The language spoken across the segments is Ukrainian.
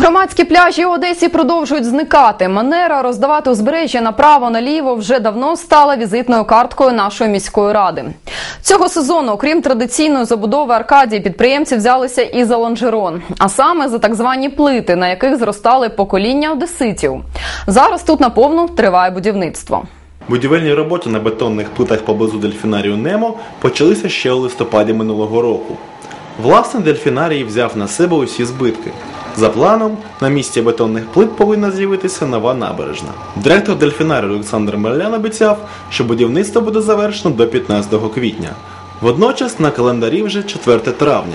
Громадські пляжі у Одесі продовжують зникати. Манера роздавати узбережжя направо-наліво вже давно стала візитною карткою нашої міської ради. Цього сезону, окрім традиційної забудови Аркадії, підприємці взялися і за лонжерон, а саме за так звані плити, на яких зростали покоління одеситів. Зараз тут наповну триває будівництво. Будівельні роботи на бетонних плитах поблизу дельфінарію Немо почалися ще у листопаді минулого року. Власне, дельфінарій взяв на себе усі збитки. За планом, на місці бетонних плит повинна з'явитися нова набережна. Директор дельфінарію Олександр Мерлян обіцяв, що будівництво буде завершено до 15 квітня. Водночас на календарі вже 4 травня.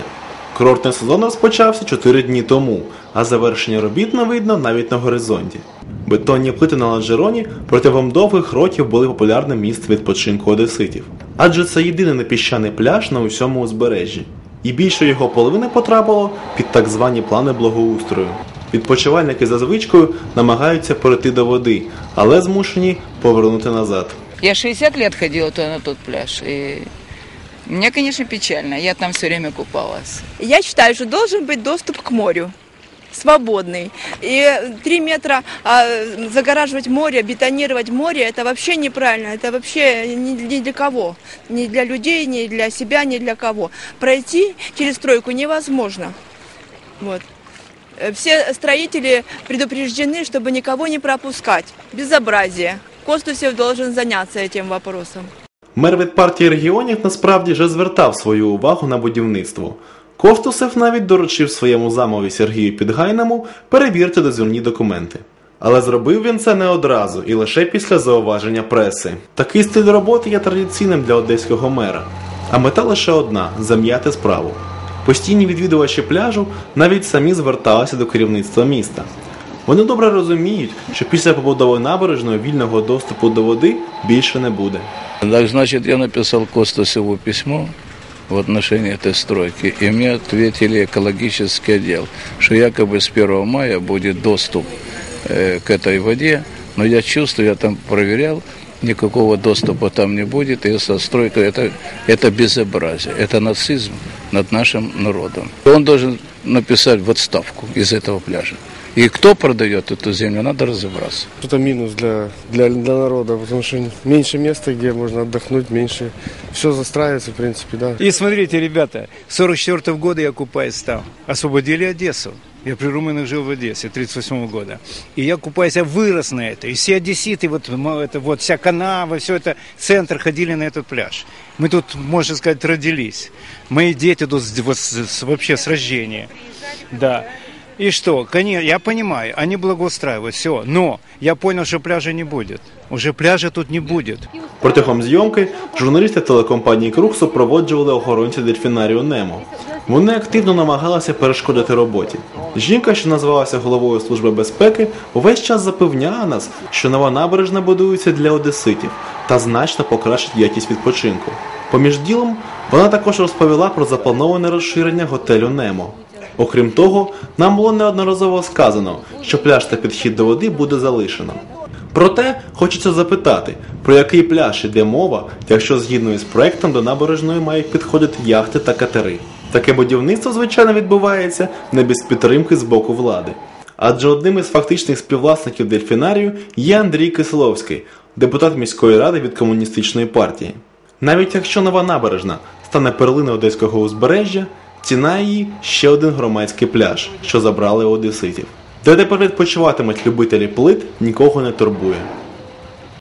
Курортний сезон розпочався 4 дні тому, а завершення робіт не видно навіть на горизонті. Бетонні плити на лонжероні протягом довгих років були популярним місцем відпочинку одеситів. Адже це єдиний непіщаний пляж на усьому узбережжі. І більше його половини потрапило під так звані плани благоустрою. Відпочивальники за звичкою намагаються перейти до води, але змушені повернути назад. Я 60 років ходила туда на тот пляж, І... мне, конечно, печально. Я там все время купалась. Я считаю, что должен быть доступ к морю свободный. И три метра а, загораживать море, бетонировать море, это вообще неправильно. Это вообще ни, ни для кого. Ни для людей, ни для себя, ни для кого. Пройти через стройку невозможно. Вот. Э, Все строители предупреждены, чтобы никого не пропускать. Безобразие. Костусев должен заняться этим вопросом. Мер від партії регіонів насправді вже звертав свою увагу на будівництво. Ковтусев навіть доручив своєму замові Сергію Підгайному перевірити дозвільні документи. Але зробив він це не одразу і лише після зауваження преси. Такий стиль роботи є традиційним для одеського мера. А мета лише одна зам'яти справу. Постійні відвідувачі пляжу навіть самі зверталися до керівництва міста. Вони добре розуміють, що після побудови набережної вільного доступу до води більше не буде. Так, значит, я написал Костасову письмо в отношении этой стройки, и мне ответили экологический отдел, что якобы с 1 мая будет доступ э, к этой воде, но я чувствую, я там проверял, никакого доступа там не будет, и со стройкой это, это безобразие, это нацизм над нашим народом. Он должен написать в отставку из этого пляжа. И кто продает эту землю, надо разобраться. Это минус для, для, для народа, потому что меньше места, где можно отдохнуть, меньше. Все застраивается, в принципе, да. И смотрите, ребята, 44 года я купаюсь там. Освободили Одессу. Я при румынах жил в Одессе 38 года. И я купаюсь, я вырос на это. И все одесситы, вот, это, вот вся канава, все это, центр ходили на этот пляж. Мы тут, можно сказать, родились. Мои дети тут вот с- вообще с рождения. Да. И что, конечно, я понимаю, они благоустраивают, все. Но я понял, что пляжа не будет. Уже пляжа тут не будет. Протягом зйомки журналісти телекомпанії Круг супроводжували охоронців дельфінарію Немо. Вони активно намагалися перешкодити роботі. Жінка, що називалася головою служби безпеки, увесь час запевняла нас, що нова набережна будується для одеситів та значно покращить якість відпочинку. Поміж ділом вона також розповіла про заплановане розширення готелю Немо. Окрім того, нам було неодноразово сказано, що пляж та підхід до води буде залишено. Проте хочеться запитати, про який пляж іде мова, якщо згідно із проектом до набережної мають підходити яхти та катери. Таке будівництво, звичайно, відбувається не без підтримки з боку влади. Адже одним із фактичних співвласників дельфінарію є Андрій Кисловський, депутат міської ради від комуністичної партії. Навіть якщо нова набережна стане перлиною одеського узбережжя, ціна її ще один громадський пляж, що забрали одеситів. Де тепер відпочиватимуть любителі плит, нікого не турбує.